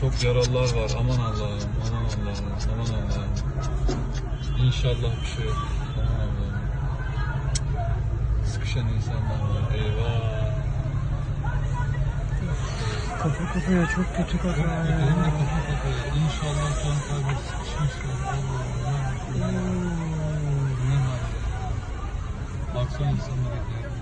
çok yaralılar var. Aman Allah'ım, aman Allah'ım, aman Allah'ım. İnşallah bir şey yok. Aman Allah'ım. Sıkışan insanlar var. Eyvah. Kafa kafaya çok kötü kafa Benim de ya. kafa kafaya. İnşallah son kaybı sıkışmışlar. Allah'ım. Ne Ne var? Baksana insanlara. Aman